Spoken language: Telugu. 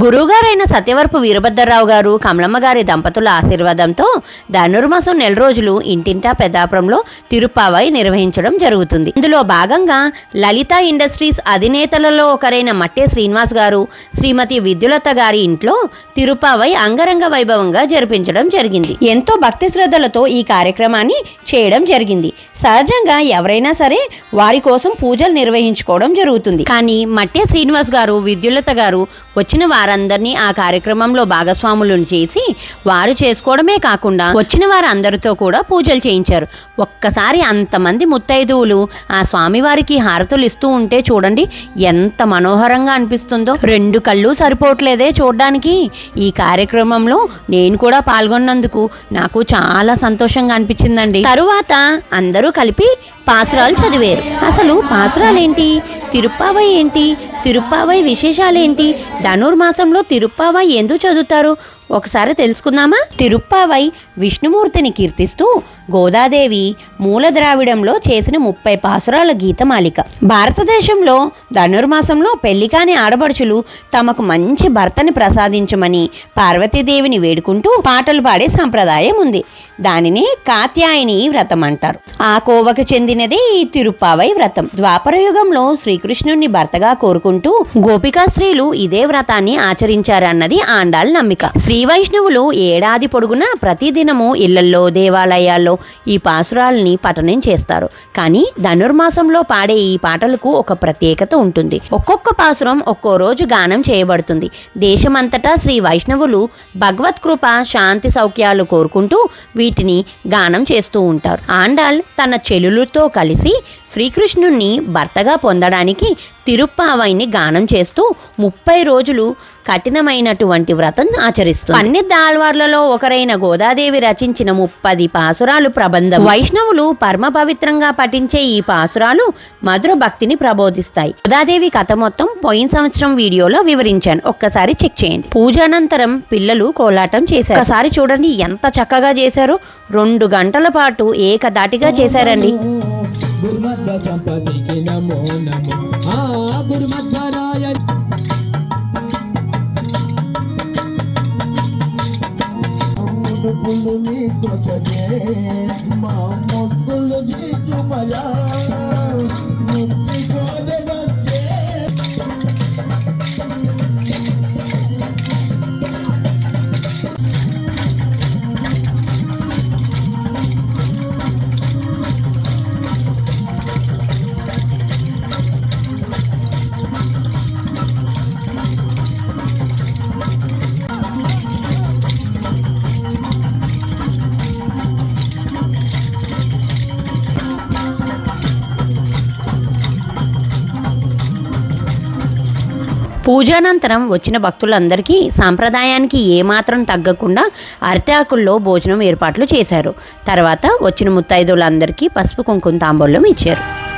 గురువుగారైన సత్యవరపు వీరభద్రరావు గారు కమలమ్మ గారి దంపతుల ఆశీర్వాదంతో ధనుర్మాసం నెల రోజులు ఇంటింటా పెద్దాపురంలో తిరుపావై నిర్వహించడం జరుగుతుంది. ఇందులో భాగంగా లలిత ఇండస్ట్రీస్ అధినేతలలో ఒకరైన మట్టే శ్రీనివాస్ గారు శ్రీమతి విద్యులత గారి ఇంట్లో తిరుప్పావై అంగరంగ వైభవంగా జరిపించడం జరిగింది. ఎంతో భక్తి శ్రద్ధలతో ఈ కార్యక్రమాన్ని చేయడం జరిగింది. సహజంగా ఎవరైనా సరే వారి కోసం పూజలు నిర్వహించుకోవడం జరుగుతుంది. కానీ మట్టే శ్రీనివాస్ గారు విద్యులత గారు వచ్చిన వారందరినీ ఆ కార్యక్రమంలో భాగస్వాములను చేసి వారు చేసుకోవడమే కాకుండా వచ్చిన వారందరితో కూడా పూజలు చేయించారు. ఒక్కసారి అంతమంది ముత్తైదువులు ఆ స్వామివారికి హారతులు ఇస్తూ ఉంటే చూడండి ఎంత మనోహరంగా అనిపిస్తుందో. రెండు కళ్ళు సరిపోవట్లేదే చూడడానికి. ఈ కార్యక్రమంలో నేను కూడా పాల్గొన్నందుకు నాకు చాలా సంతోషంగా అనిపించిందండి. తరువాత అందరూ కలిపి పాసురాలు చదివారు. అసలు పాసురాలు ఏంటి తిరుప్పావ ఏంటి? తిరుప్పావై విశేషాలేంటి? ధనుర్మాసంలో తిరుప్పావై ఎందుకు చదువుతారు? ఒకసారి తెలుసుకుందామా? తిరుప్పావై విష్ణుమూర్తిని కీర్తిస్తూ గోదాదేవి మూల ద్రావిడంలో చేసిన ముప్పై పాసురాల గీతమాలిక భారతదేశంలో ధనుర్మాసంలో పెళ్ళి కాని ఆడపడుచులు తమకు మంచి భర్తని ప్రసాదించమని పార్వతీదేవిని వేడుకుంటూ పాటలు పాడే సంప్రదాయం ఉంది. దానినే కాత్యాయని వ్రతం అంటారు. ఆ కోవకు చెందినదే ఈ తిరుప్పావై వ్రతం. ద్వాపరయుగంలో శ్రీకృష్ణుణ్ణి భర్తగా కోరుకుంటూ గోపికా స్త్రీలు ఇదే వ్రతాన్ని ఆచరించారన్నది ఆండాల్ నమ్మిక. శ్రీ శ్రీ వైష్ణవులు ఏడాది పొడుగునా ప్రతిదినము ఇళ్ళల్లో దేవాలయాల్లో ఈ పాసురాల్ని పఠనం చేస్తారు. కానీ ధనుర్మాసంలో పాడే ఈ పాటలకు ఒక ప్రత్యేకత ఉంటుంది. ఒక్కొక్క పాసురం ఒక్కో రోజు గానం చేయబడుతుంది. దేశమంతటా శ్రీ వైష్ణవులు భగవత్ కృప శాంతి సౌఖ్యాలు కోరుకుంటూ వీటిని గానం చేస్తూ ఉంటారు. ఆండాల్ తన చెలులతో కలిసి శ్రీకృష్ణుణ్ణి భర్తగా పొందడానికి తిరుప్పావైని గానం చేస్తూ ముప్పై రోజులు కఠినమైనటువంటి వ్రతం ఆచరిస్తుంది. అన్ని ఆళ్వార్లలో ఒకరైన గోదాదేవి రచించిన ముప్పది పాసురాలు ప్రబంధం. వైష్ణవులు పరమ పవిత్రంగా పఠించే ఈ పాసురాలు మధుర భక్తిని ప్రబోధిస్తాయి. గోదాదేవి కథ మొత్తం పోయిన సంవత్సరం వీడియోలో వివరించాను. ఒక్కసారి చెక్ చేయండి. పూజానంతరం పిల్లలు కోలాటం చేశారు. ఒకసారి చూడండి ఎంత చక్కగా చేశారో. రెండు గంటల పాటు ఏకదాటిగా చేశారండి. గురుమద్ద సంపదికి నమో నమో. ఆ గురుమధ్వరాయ ముడుపులు నీకొసగే మా మొక్కులు నీకుమయా ముక్తి పూజానంతరం వచ్చిన భక్తులందరికీ సాంప్రదాయానికి ఏమాత్రం తగ్గకుండా అరిటాకుల్లో భోజనం ఏర్పాట్లు చేశారు. తర్వాత వచ్చిన ముత్తైదులందరికీ పసుపు కుంకుమ తాంబూలం ఇచ్చారు.